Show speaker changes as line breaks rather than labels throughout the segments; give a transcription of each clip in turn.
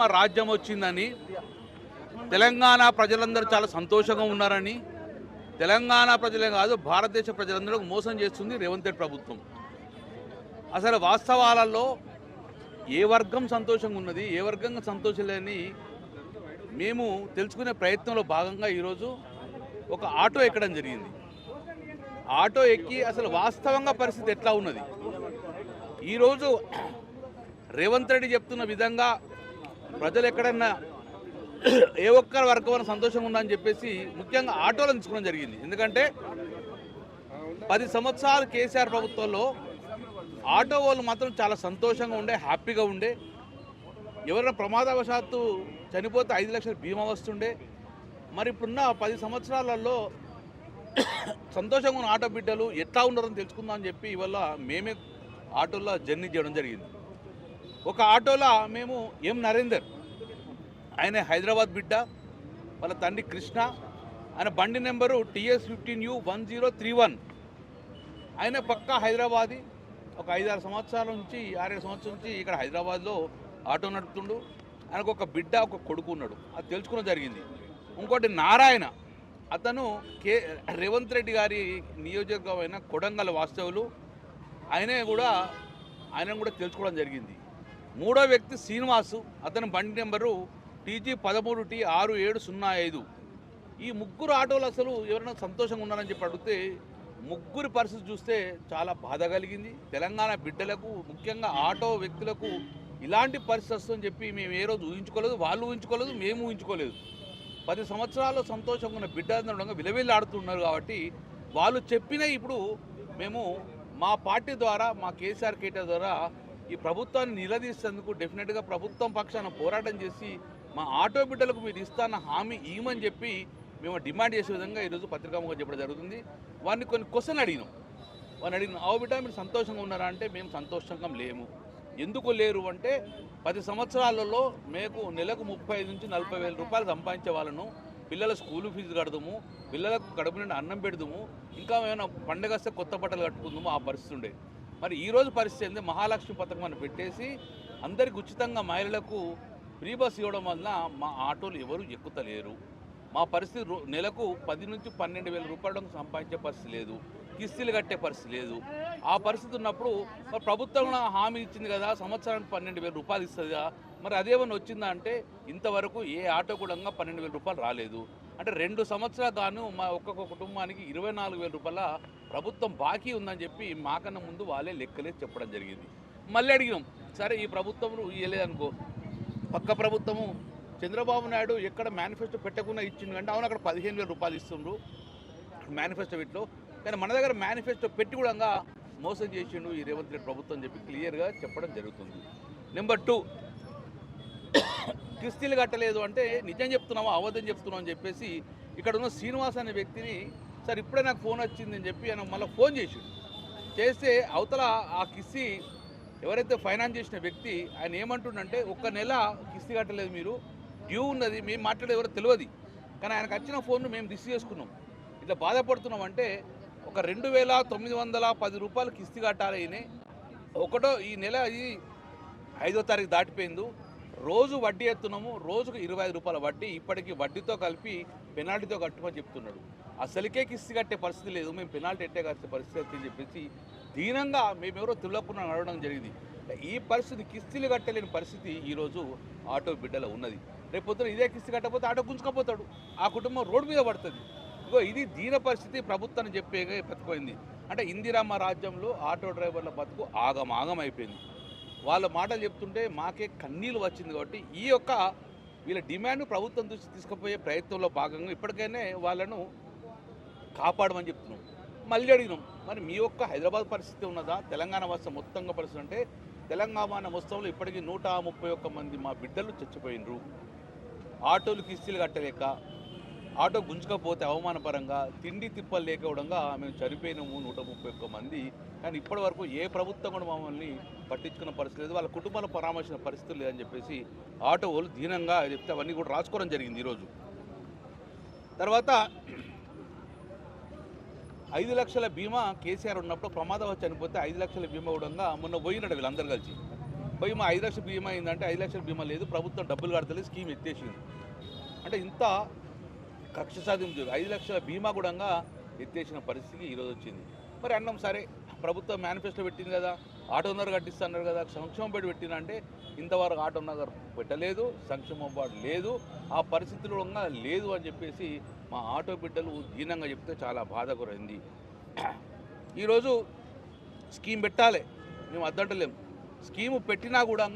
ఇందిరమ్మ రాజ్యం వచ్చిందని తెలంగాణ ప్రజలందరూ చాలా సంతోషంగా ఉన్నారని తెలంగాణ ప్రజలే కాదు భారతదేశ ప్రజలందరూ మోసం చేస్తుంది రేవంత్ రెడ్డి ప్రభుత్వం. అసలు వాస్తవాలలో ఏ వర్గం సంతోషంగా ఉన్నది ఏ వర్గంగా సంతోషం లేని మేము తెలుసుకునే ప్రయత్నంలో భాగంగా ఈరోజు ఒక ఆటో ఎక్కడం జరిగింది. ఆటో ఎక్కి అసలు వాస్తవంగా పరిస్థితి ఎట్లా ఉన్నది? ఈరోజు రేవంత్ రెడ్డి చెప్తున్న విధంగా ప్రజలు ఎక్కడన్నా ఏ ఒక్కరి వరకు మనం సంతోషంగా ఉందని చెప్పేసి ముఖ్యంగా ఆటోలను తీసుకోవడం జరిగింది. ఎందుకంటే పది సంవత్సరాలు కేసీఆర్ ప్రభుత్వంలో ఆటో వాళ్ళు మాత్రం చాలా సంతోషంగా ఉండే హ్యాపీగా ఉండే. ఎవరైనా ప్రమాదవశాత్తు చనిపోతే ఐదు లక్షల బీమా వస్తుండే. మరి ఇప్పుడున్న పది సంవత్సరాలలో సంతోషంగా ఉన్న ఆటో బిడ్డలు ఎట్లా ఉన్నారని తెలుసుకుందాం అని చెప్పి ఇవాళ మేమే ఆటోలో జర్నీ చేయడం జరిగింది. ఒక ఆటోలో మేము ఎం నరేందర్ ఆయన హైదరాబాద్ బిడ్డ వాళ్ళ తండ్రి కృష్ణ ఆయన బండి number TS fifteen U one zero three one. ఆయన పక్కా హైదరాబాది. ఒక ఐదారు సంవత్సరాల నుంచి ఆరేడు సంవత్సరాల నుంచి ఇక్కడ హైదరాబాద్లో ఆటో నడుపుతుండు. ఆయనకు ఒక బిడ్డ ఒక కొడుకు ఉన్నాడు. అది తెలుసుకోవడం జరిగింది. ఇంకోటి నారాయణ. అతను కే రేవంత్ రెడ్డి గారి నియోజకమైన కొడంగల్ వాస్తవులు ఆయనే కూడా ఆయన కూడా తెలుసుకోవడం జరిగింది. మూడో వ్యక్తి శ్రీనివాసు. అతని బండి నెంబరు టీజీ పదమూడు టీ ఆరు ఏడు సున్నా ఐదు. ఈ ముగ్గురు ఆటోలు అసలు ఎవరైనా సంతోషంగా ఉన్నారని చెప్పి అడిగితే ముగ్గురి పరిస్థితి చూస్తే చాలా బాధ కలిగింది. తెలంగాణ బిడ్డలకు ముఖ్యంగా ఆటో వ్యక్తులకు ఇలాంటి పరిస్థితి వస్తుందని చెప్పి మేము ఏ రోజు ఊహించుకోలేదు. వాళ్ళు ఊహించుకోలేదు మేము ఊహించుకోలేదు. పది సంవత్సరాలు సంతోషంగా ఉన్న బిడ్డలందరూ విలవిల్లి ఆడుతున్నారు కాబట్టి వాళ్ళు చెప్పిన ఇప్పుడు మేము మా పార్టీ ద్వారా మా కేసీఆర్ కేటీఆర్ ద్వారా ఈ ప్రభుత్వాన్ని నిలదీసేందుకు డెఫినెట్గా ప్రభుత్వం పక్షాన పోరాటం చేసి మా ఆటో బిడ్డలకు మీరు ఇస్తాన్న హామీ ఇవ్వమని చెప్పి మేము డిమాండ్ చేసే విధంగా ఈరోజు పత్రికాముఖం చెప్పడం జరుగుతుంది. వారిని కొన్ని క్వశ్చన్ అడిగినాం. వారిని అడిగిన ఆవు బిడ్డ మీరు సంతోషంగా ఉన్నారా? అంటే మేము సంతోషంగా లేము. ఎందుకు లేరు? అంటే పది సంవత్సరాలలో మేము నెలకు ముప్పై ఐదు నుంచి నలభై వేల రూపాయలు సంపాదించే వాళ్ళను పిల్లల స్కూల్ ఫీజు కడదాము పిల్లలకు కడుపు నుండి అన్నం పెడదాము ఇంకా ఏమైనా పండగ వస్తే కొత్త బట్టలు కట్టుకుందాము ఆ పరిస్థితి ఉండేది మరి ఈ రోజు పరిస్థితి ఏంది? మహాలక్ష్మి పథకం అని పెట్టేసి అందరికి ఉచితంగా మహిళలకు ఫ్రీ బస్ ఇవ్వడం వలన మా ఆటోలు ఎవరు ఎక్కుతలేరు. మా పరిస్థితి నెలకు పది నుంచి పన్నెండు వేల రూపాయలు సంపాదించే పరిస్థితి లేదు. కిస్తీలు కట్టే పరిస్థితి లేదు. ఆ పరిస్థితి ఉన్నప్పుడు మరి ప్రభుత్వం హామీ ఇచ్చింది కదా సంవత్సరానికి పన్నెండు వేల రూపాయలు ఇస్తుందా? మరి అదేమన్నా వచ్చిందా అంటే ఇంతవరకు ఏ ఆటో కూడా పన్నెండు వేల రూపాయలు రాలేదు. అంటే రెండు సంవత్సరాలు గాను మా ఒక్కొక్క కుటుంబానికి ఇరవై నాలుగు వేల రూపాయల ప్రభుత్వం బాకీ ఉందని చెప్పి మాకన్నా ముందు వాళ్ళే లెక్కలే చెప్పడం జరిగింది. మళ్ళీ అడిగినాం సరే ఈ ప్రభుత్వం ఇవ్వలేదనుకో పక్క ప్రభుత్వము చంద్రబాబు నాయుడు ఎక్కడ మేనిఫెస్టో పెట్టకుండా ఇచ్చిండు అంటే అవును అక్కడ పదిహేను వేల రూపాయలు ఇస్తుండ్రు. మేనిఫెస్టో వీటిలో. కానీ మన దగ్గర మేనిఫెస్టో పెట్టి కూడా మోసం చేసిండు ఈ రేవంత్ రెడ్డి ప్రభుత్వం అని చెప్పి క్లియర్గా చెప్పడం జరుగుతుంది. నెంబర్ టూ కిస్తీలు కట్టలేదు అంటే నిజం చెప్తున్నావా అబద్ధం చెప్తున్నావు అని చెప్పేసి ఇక్కడ ఉన్న శ్రీనివాస్ అనే వ్యక్తిని సార్ ఇప్పుడే నాకు ఫోన్ వచ్చింది అని చెప్పి ఆయన మళ్ళీ ఫోన్ చేసిండు చేస్తే అవతల ఆ కిస్తీ ఎవరైతే ఫైనాన్స్ చేసిన వ్యక్తి ఆయన ఏమంటుండంటే ఒక్క నెల కిస్తీ కట్టలేదు మీరు డ్యూ ఉన్నది మేము మాట్లాడే ఎవరో తెలియదు కానీ ఆయనకు వచ్చిన ఫోన్ను మేము రిసీవ్ చేసుకున్నాం. ఇట్లా బాధపడుతున్నాం అంటే ఒక రెండు వేల తొమ్మిది వందల పది రూపాయలు కిస్తీ కట్టాలి ఒకటో ఈ నెల ఇది ఐదో తారీఖు దాటిపోయింది. రోజు వడ్డీ ఎత్తున్నాము రోజుకు ఇరవై ఐదు రూపాయల వడ్డీ ఇప్పటికి వడ్డీతో కలిపి పెనాల్టీతో కట్టుమని చెప్తున్నాడు. అసలుకే కిస్తీ కట్టే పరిస్థితి లేదు. మేము పెనాల్టీ ఎట్టే కట్టే పరిస్థితి అని చెప్పేసి దీనంగా మేమెవరో తెలియకుండా నడవడం జరిగింది. ఈ పరిస్థితి కిస్తీలు కట్టలేని పరిస్థితి ఈరోజు ఆటో బిడ్డలో ఉన్నది. రేపు పొద్దున ఇదే కిస్తీ కట్టకపోతే ఆటో గుంజుకపోతాడు. ఆ కుటుంబం రోడ్డు మీద పడుతుంది. ఇగో ఇది దీన పరిస్థితి ప్రభుత్వాన్ని చెప్పే బతిపోయింది అంటే ఇందిరామ్మ రాజ్యంలో ఆటో డ్రైవర్ల బతుకు ఆగం అయిపోయింది వాళ్ళ మాటలు చెప్తుంటే మాకే కన్నీళ్ళు వచ్చింది కాబట్టి ఈ యొక్క వీళ్ళ డిమాండ్ ప్రభుత్వం దృష్టి తీసుకుపోయే ప్రయత్నంలో భాగంగా ఇప్పటికైనా వాళ్ళను కాపాడమని చెప్తున్నాం. మళ్ళీ అడిగినాం మరి మీ యొక్క హైదరాబాద్ పరిస్థితి ఉన్నదా? తెలంగాణ వస్తే మొత్తంగా పరిస్థితి అంటే తెలంగాణ మొత్తంలో ఇప్పటికీ నూట ముప్పై ఒక్క మంది మా బిడ్డలు చచ్చిపోయినరు. ఆటోలు కిస్తీలు కట్టలేక ఆటో గుంజుకపోతే అవమానపరంగా తిండి తిప్పలు లేకపోవడంగా మేము చనిపోయినాము నూట ముప్పై ఒక్క మంది. కానీ ఇప్పటి వరకు ఏ ప్రభుత్వం కూడా మమ్మల్ని పట్టించుకున్న పరిస్థితి లేదు. వాళ్ళ కుటుంబాలను పరామర్శించిన పరిస్థితి లేదని చెప్పేసి ఆటో వాళ్ళు దీనంగా చెప్తే అవన్నీ కూడా రాసుకోవడం జరిగింది ఈరోజు. తర్వాత ఐదు లక్షల బీమా కేసీఆర్ ఉన్నప్పుడు ప్రమాదం వచ్చి చనిపోతే ఐదు లక్షల బీమా కూడా మొన్న పోయినట్టు వీళ్ళందరూ కలిసి. భీమా ఐదు లక్షల బీమా అయిందంటే ఐదు లక్షల బీమా లేదు ప్రభుత్వం డబ్బులు కడతలేదు స్కీమ్ ఎత్తేసింది. అంటే ఇంత కక్ష సాధింపు ఐదు లక్షల బీమా కూడా ఎత్తేసిన పరిస్థితికి ఈరోజు వచ్చింది. మరి అన్నం సరే ప్రభుత్వం మేనిఫెస్టో పెట్టింది కదా ఆటోనర్ కట్టిస్తున్నారు కదా సంక్షేమ పెట్టి పెట్టిన అంటే ఇంతవరకు ఆటోనగర్ పెట్టలేదు సంక్షేమ బోర్డు లేదు ఆ పరిస్థితులు కూడా లేదు అని చెప్పేసి మా ఆటో బిడ్డలు దీనంగా చెప్తే చాలా బాధకరైంది ఈరోజు స్కీమ్ పెట్టాలి మేము అద్దంటలేము స్కీము పెట్టినా కూడా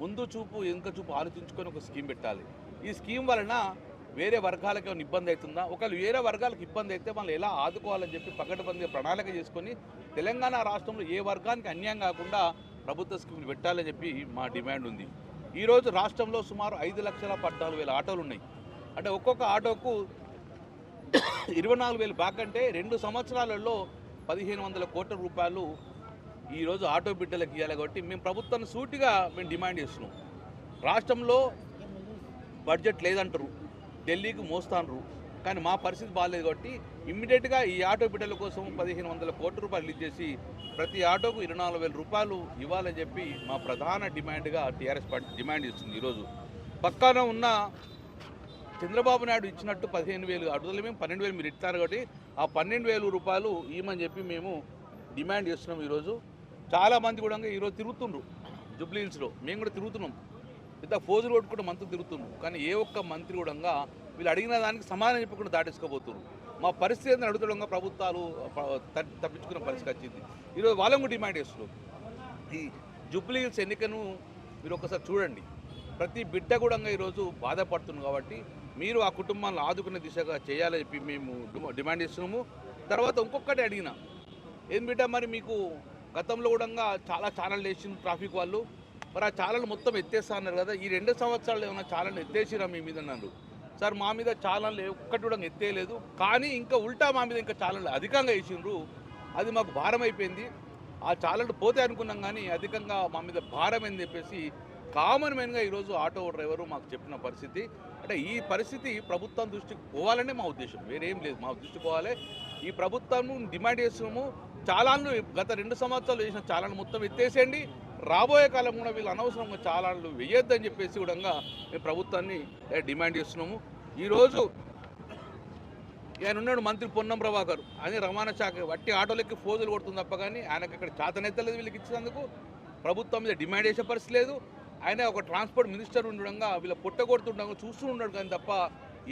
ముందు చూపు వెనుక చూపు ఆలోచించుకొని ఒక స్కీమ్ పెట్టాలి. ఈ స్కీమ్ వలన వేరే వర్గాలకు ఏమైనా ఇబ్బంది అవుతుందా? ఒకవేళ వేరే వర్గాలకు ఇబ్బంది అయితే మనం ఎలా ఆదుకోవాలని చెప్పి పకడ్బందీ ప్రణాళిక చేసుకొని తెలంగాణ రాష్ట్రంలో ఏ వర్గానికి అన్యాయం కాకుండా ప్రభుత్వ స్కీములు పెట్టాలని చెప్పి మా డిమాండ్ ఉంది. ఈరోజు రాష్ట్రంలో సుమారు ఐదు లక్షల పద్నాలుగు వేల ఆటోలు ఉన్నాయి. అంటే ఒక్కొక్క ఆటోకు ఇరవై నాలుగు వేలు బ్యాక్ అంటే రెండు సంవత్సరాలలో పదిహేను వందల కోట్ల రూపాయలు ఈరోజు ఆటో బిడ్డలకు ఇవ్వాలి కాబట్టి మేము ప్రభుత్వాన్ని సూటిగా మేము డిమాండ్ చేస్తున్నాం. రాష్ట్రంలో బడ్జెట్ లేదంటారు. ఢిల్లీకి మోస్తాన్రు. కానీ మా పరిస్థితి బాగాలేదు కాబట్టి ఇమ్మీడియట్గా ఈ ఆటో బిడ్డల కోసం పదిహేను వందల కోట్ల రూపాయలు ఇచ్చేసి ప్రతి ఆటోకు ఇరవై నాలుగు వేల రూపాయలు ఇవ్వాలని చెప్పి మా ప్రధాన డిమాండ్గా టీఆర్ఎస్ పార్టీ డిమాండ్ చేస్తుంది ఈరోజు. పక్కన ఉన్న చంద్రబాబు నాయుడు ఇచ్చినట్టు పదిహేను వేలు అడుగుదల మేము పన్నెండు వేలు మీరు ఇస్తారు కాబట్టి ఆ పన్నెండు వేలు రూపాయలు ఇవ్వమని చెప్పి మేము డిమాండ్ చేస్తున్నాం ఈరోజు. చాలామంది కూడా ఈరోజు తిరుగుతుండ్రు జూబ్లీహిల్స్లో మేము కూడా తిరుగుతున్నాం. పెద్ద ఫోజులు కొట్టుకుంటూ మంత్రులు తిరుగుతున్నారు కానీ ఏ ఒక్క మంత్రి కూడా వీళ్ళు అడిగిన దానికి సమాధానం చెప్పకుండా దాటేసుకోబోతున్నారు మా పరిస్థితి అడుగుతుండగా ప్రభుత్వాలు ప- తప్పించుకున్న పరిస్థితి వచ్చింది. ఈరోజు వాళ్ళని కూడా డిమాండ్ చేస్తున్నారు. ఈ జూబ్లీ హిల్స్ ఎన్నికను మీరు ఒకసారి చూడండి. ప్రతి బిడ్డ కూడా ఈరోజు బాధపడుతుంది కాబట్టి మీరు ఆ కుటుంబాలను ఆదుకునే దిశగా చేయాలని చెప్పి మేము డిమా- డిమాండ్ చేస్తున్నాము. తర్వాత ఇంకొకటి అడిగిన ఏం బిడ్డ మరి మీకు గతంలో కూడా చాలా ఛానల్ వేసిన ట్రాఫిక్ వాళ్ళు? మరి ఆ ఛానల్ మొత్తం ఎత్తేస్తా అన్నారు కదా ఈ రెండు సంవత్సరాలు ఏమైనా ఛానల్ ఎత్తేసిరా మీ మీద అన్నారు సార్ మా మీద ఛానల్ ఒక్కటి కూడా ఎత్తేయలేదు కానీ ఇంకా ఉల్టా మా మీద ఇంకా ఛానల్ అధికంగా వేసిండ్రు అది మాకు భారం అయిపోయింది. ఆ చాలలు పోతే అనుకున్నాం కానీ అధికంగా మా మీద భారం అని చెప్పేసి కామన్ మ్యాన్గా ఈరోజు ఆటో డ్రైవరు మాకు చెప్పిన పరిస్థితి. అంటే ఈ పరిస్థితి ప్రభుత్వం దృష్టికి పోవాలనే మా ఉద్దేశం వేరేం లేదు మా దృష్టికి పోవాలి. ఈ ప్రభుత్వం డిమాండ్ చేస్తున్నాము చాలాను గత రెండు సంవత్సరాలు చేసిన చాలాను మొత్తం ఎత్తేసేయండి. రాబోయే కాలం కూడా వీళ్ళు అనవసరంగా చాలా వేయొద్దని చెప్పేసి కూడా మేము ప్రభుత్వాన్ని డిమాండ్ చేస్తున్నాము. ఈరోజు ఆయన ఉన్నాడు మంత్రి పొన్నం ప్రభాకర్. అది రవాణా శాఖ వట్టి ఆటోలకి ఫోజులు కొడుతుంది తప్ప కానీ ఆయనకి ఇక్కడ లేదు వీళ్ళకి ఇచ్చినందుకు. ప్రభుత్వం మీద డిమాండ్ చేసే పరిస్థితి లేదు. ఆయన ఒక ట్రాన్స్పోర్ట్ మినిస్టర్ ఉండడంగా వీళ్ళ పుట్ట కొడుతుండగా చూస్తూ ఉన్నాడు కానీ తప్ప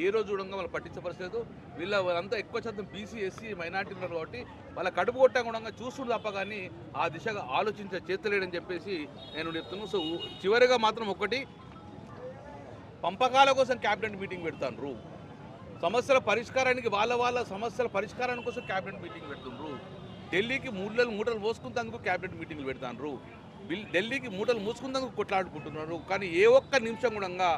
ఏ రోజు చూడంగా వాళ్ళు పట్టించపరచలేదు. వీళ్ళ వాళ్ళంతా ఎక్కువ శాతం బీసీ ఎస్సీ మైనార్టీ ఉన్నారు కాబట్టి వాళ్ళ కడుపు కొట్టడం కూడా చూస్తుంది తప్ప కానీ ఆ దిశగా ఆలోచించే చేతలేడని చెప్పేసి నేను చెప్తున్నాను సో చివరిగా మాత్రం ఒకటి పంపకాల కోసం క్యాబినెట్ మీటింగ్ పెడతాను సమస్యల పరిష్కారానికి వాళ్ళ వాళ్ళ సమస్యల పరిష్కారం కోసం క్యాబినెట్ మీటింగ్ పెడుతుండ్రు. ఢిల్లీకి మూటలు మూటలు మోసుకుంటందుకు క్యాబినెట్ మీటింగ్లు పెడతాండ్రు. బిల్ ఢిల్లీకి మూటలు మూసుకుంటందుకు కొట్లాడుకుంటున్నారు. కానీ ఏ ఒక్క నిమిషం కూడా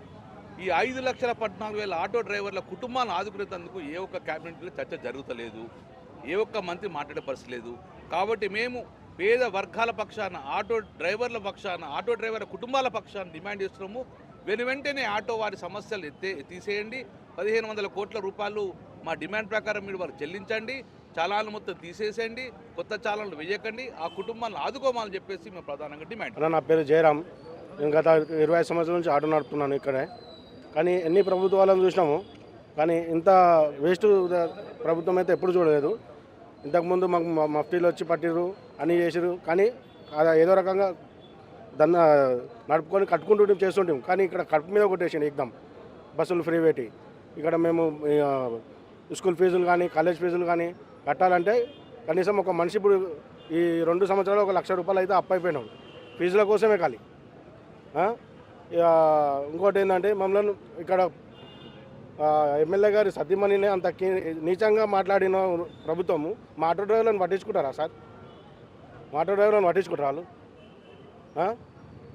ఈ ఐదు లక్షల పద్నాలుగు వేల ఆటో డ్రైవర్ల కుటుంబాన్ని ఆదుకునేందుకు ఏ ఒక్క క్యాబినెట్లో చర్చ జరుగుతలేదు. ఏ ఒక్క మంత్రి మాట్లాడే పరిస్థితి లేదు. కాబట్టి మేము పేద వర్గాల పక్షాన ఆటో డ్రైవర్ల పక్షాన ఆటో డ్రైవర్ల కుటుంబాల పక్షాన డిమాండ్ చేస్తున్నాము. వెను వెంటనే ఆటో వారి సమస్యలు ఎత్తే తీసేయండి. పదిహేను వందల కోట్ల రూపాయలు మా డిమాండ్ ప్రకారం మీరు వారు చెల్లించండి. చాలాలు మొత్తం తీసేసేయండి. కొత్త చాలాలు వేయకండి. ఆ కుటుంబాలను ఆదుకోమని చెప్పేసి మేము ప్రధానంగా డిమాండ్
నా పేరు జయరామ్. నేను గత ఇరవై సంవత్సరాల నుంచి ఆటో నడుపుతున్నాను ఇక్కడే. కానీ ఎన్ని ప్రభుత్వాలను చూసినాము కానీ ఇంత వేస్ట్ ప్రభుత్వం అయితే ఎప్పుడు చూడలేదు. ఇంతకుముందు మాకు మఫ్టీలు వచ్చి పట్టిరు అన్నీ చేసిరు కానీ అది ఏదో రకంగా దన్న నడుపుకొని కట్టుకుంటూ చేస్తుంటాం కానీ ఇక్కడ కడుపు మీద కొట్టేసిండు ఎగ్దాం బస్సులు ఫ్రీ పెట్టి. ఇక్కడ మేము స్కూల్ ఫీజులు కానీ కాలేజ్ ఫీజులు కానీ కట్టాలంటే కనీసం ఒక మనిషి ఇప్పుడు ఈ రెండు సంవత్సరాలు ఒక లక్ష రూపాయలు అయితే అప్పైపోయినాం ఫీజుల కోసమే ఖాళీ. ఇంకోటి ఏంటంటే మమ్మల్ని ఇక్కడ ఎమ్మెల్యే గారి సతీమణినే అంత నీచంగా మాట్లాడిన ప్రభుత్వము మా ఆటో డ్రైవర్లను పట్టించుకుంటారా సార్? మా ఆటో డ్రైవర్లను పట్టించుకుంటారు వాళ్ళు?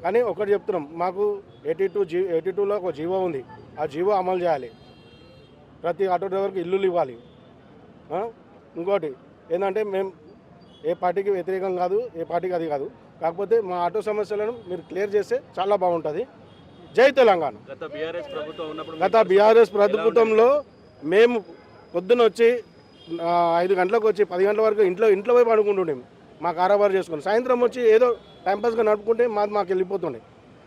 కానీ ఒకటి చెప్తున్నాం మాకు ఎయిటీ టూ జీ ఎయిటీ టూలో ఒక జీవో ఉంది ఆ జీవో అమలు చేయాలి. ప్రతి ఆటో డ్రైవర్కి ఇల్లులు ఇవ్వాలి. ఇంకోటి ఏంటంటే మేము ఏ పార్టీకి వ్యతిరేకం కాదు ఏ పార్టీకి అది కాదు. కాకపోతే మా ఆటో సమస్యలను మీరు క్లియర్ చేస్తే చాలా బాగుంటుంది. జై తెలంగాణ.
గత బీఆర్ఎస్ ప్రభుత్వం ఉన్నప్పుడు
గత బీఆర్ఎస్ ప్రభుత్వంలో మేము పొద్దున వచ్చి ఐదు గంటలకు వచ్చి పది గంటల వరకు ఇంట్లో ఇంట్లో పోయి పడుకుంటుండే. మా కారాబారు చేసుకుని. సాయంత్రం వచ్చి ఏదో టైంపాస్గా నడుపుకుంటే మాది మాకు వెళ్ళిపోతుండే.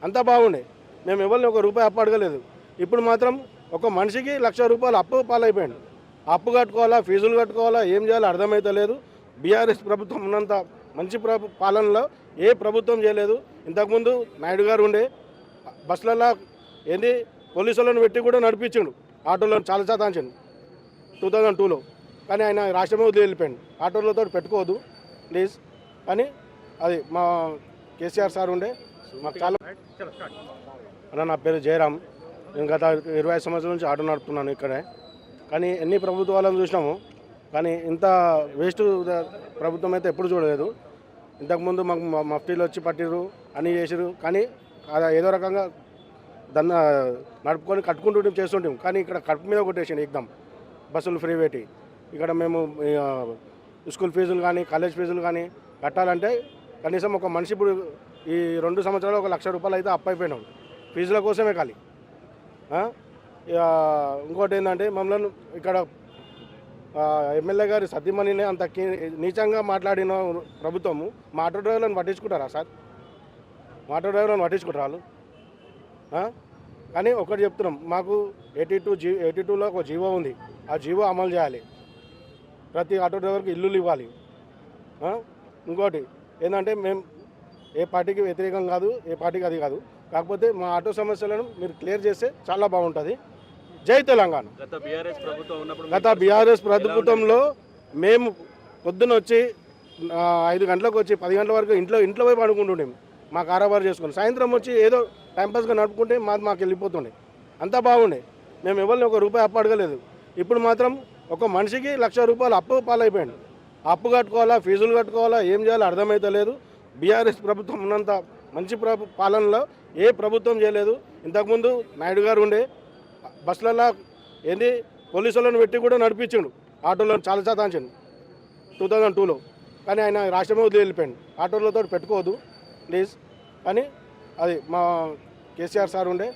అంతా బాగుండే. మేము ఎవరిని ఒక రూపాయి అప్పు అడగలేదు. ఇప్పుడు మాత్రం ఒక మనిషికి లక్ష రూపాయలు అప్పు పాలైపోయాడు. అప్పు కట్టుకోవాలా ఫీజులు కట్టుకోవాలా ఏం చేయాలో అర్థమైతలేదు. బీఆర్ఎస్ ప్రభుత్వం ఉన్నంత మంచి పాలనలో ఏ ప్రభుత్వం చేయలేదు. ఇంతకుముందు నాయుడు గారు ఉండే బస్సులలో ఏంది? పోలీసులను పెట్టి కూడా నడిపించిండు. ఆటోలను చాలా శాతాంచండి టూ థౌజండ్ టూలో కానీ ఆయన రాష్ట్రమే వదిలి వెళ్ళిపోయాడు ఆటోలతో పెట్టుకోవద్దు ప్లీజ్ కానీ అది మా కేసీఆర్ సార్ ఉండే మాకు చాలా అన్న నా పేరు జయరామ్ నేను గత ఇరవై ఐదు సంవత్సరాల నుంచి ఆటో నడుపుతున్నాను ఇక్కడే. కానీ ఎన్ని ప్రభుత్వాలను చూసినాము కానీ ఇంత వేస్ట్ ప్రభుత్వం అయితే ఎప్పుడు చూడలేదు. ఇంతకుముందు మాకు మఫ్టీలు వచ్చి పట్టిరు అన్నీ చేసిరు కానీ అది ఏదో రకంగా దాన్ని నడుపుకొని కట్టుకుంటూ చేస్తుంటాం. కానీ ఇక్కడ కడుపు మీద కొట్టేసిండు ఎగ్దాం. బస్సులు ఫ్రీ పెట్టి. ఇక్కడ మేము స్కూల్ ఫీజులు కానీ కాలేజ్ ఫీజులు కానీ కట్టాలంటే కనీసం ఒక మనిషి ఇప్పుడు ఈ రెండు సంవత్సరాలు ఒక లక్ష రూపాయలు అయితే అప్పు అయిపోయినాం. ఫీజుల కోసమే ఖాళీ. ఇక ఇంకోటి ఏంటంటే మమ్మల్ని ఇక్కడ ఎమ్మెల్యే గారి సతీమణిని అంత నీచంగా మాట్లాడిన ప్రభుత్వము మా ఆటో డ్రైవర్లను పట్టించుకుంటారా సార్? ఆటో డ్రైవర్లను పట్టించుకుంటారా వాళ్ళు? కానీ ఒకటి చెప్తున్నాం మాకు ఎయిటీ టూ జీ ఎయిటీ టూలో ఒక జీవో ఉంది. ఆ జీవో అమలు చేయాలి. ప్రతి ఆటో డ్రైవర్కి ఇల్లులు ఇవ్వాలి? ఇంకోటి ఏంటంటే మేము ఏ పార్టీకి వ్యతిరేకం కాదు ఏ పార్టీకి అది కాదు. కాకపోతే మా ఆటో సమస్యలను మీరు క్లియర్ చేస్తే చాలా బాగుంటుంది. జై తెలంగాణ.
గత బీఆర్ఎస్ ప్రభుత్వం ఉన్నప్పుడు
గత బీఆర్ఎస్ ప్రభుత్వంలో మేము పొద్దున వచ్చి ఐదు గంటలకు వచ్చి పది గంటల వరకు ఇంట్లో ఇంట్లో పోయి పడుకుంటుండే. మా కారాబారు చేసుకుని సాయంత్రం వచ్చి ఏదో టైంపాస్గా నడుపుకుంటే మాది మాకు వెళ్ళిపోతుండే. అంతా బాగుండే. మేము ఎవరిని ఒక రూపాయి అప్పు అడగలేదు. ఇప్పుడు మాత్రం ఒక మనిషికి లక్ష రూపాయలు అప్పు పాలైపోయాడు. అప్పు కట్టుకోవాలా ఫీజులు కట్టుకోవాలా ఏం చేయాలో అర్థమైతలేదు. బీఆర్ఎస్ ప్రభుత్వం ఉన్నంత మంచి ప్రభు పాలనలో ఏ ప్రభుత్వం చేయలేదు. ఇంతకుముందు నాయుడు గారు ఉండే బస్సులలో ఏంది పోలీసులను పెట్టి కూడా నడిపించిండు. ఆటోలను చాలా శాతాంచండి టూ థౌజండ్ టూలో. కానీ ఆయన రాష్ట్రమే వదిలి వెళ్ళిపోయాడు. ఆటోలతో పెట్టుకోవద్దు. ప్లీజ్. కానీ అది మా కేసీఆర్ సార్ ఉండే.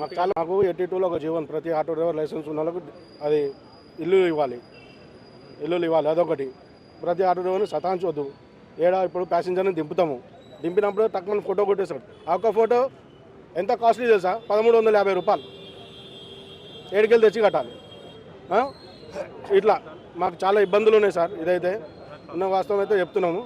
మాకు చాలా మాకు ఎయిటీ టూలో ఒక జీవన్ ప్రతి ఆటో డ్రైవర్ లైసెన్స్ ఉన్న వాళ్ళకు అది ఇల్లు ఇవ్వాలి. ఇల్లులు ఇవ్వాలి అదొకటి. ప్రతి ఆటో డ్రైవర్ని సతాంచవద్దు ఏడా ఇప్పుడు ప్యాసింజర్ని దింపుతాము. దింపినప్పుడు తక్కువ ఫోటో కొట్టేస్తాడు. ఆ ఒక్క ఫోటో ఎంత కాస్ట్లీ తెలుసా? పదమూడు వందల యాభై రూపాయలు. ఏడుకెళ్ళి తెచ్చి కట్టాలి. ఇట్లా. మాకు చాలా ఇబ్బందులు ఉన్నాయి సార్. ఇదైతే ఉన్న వాస్తవం అయితే చెప్తున్నాము.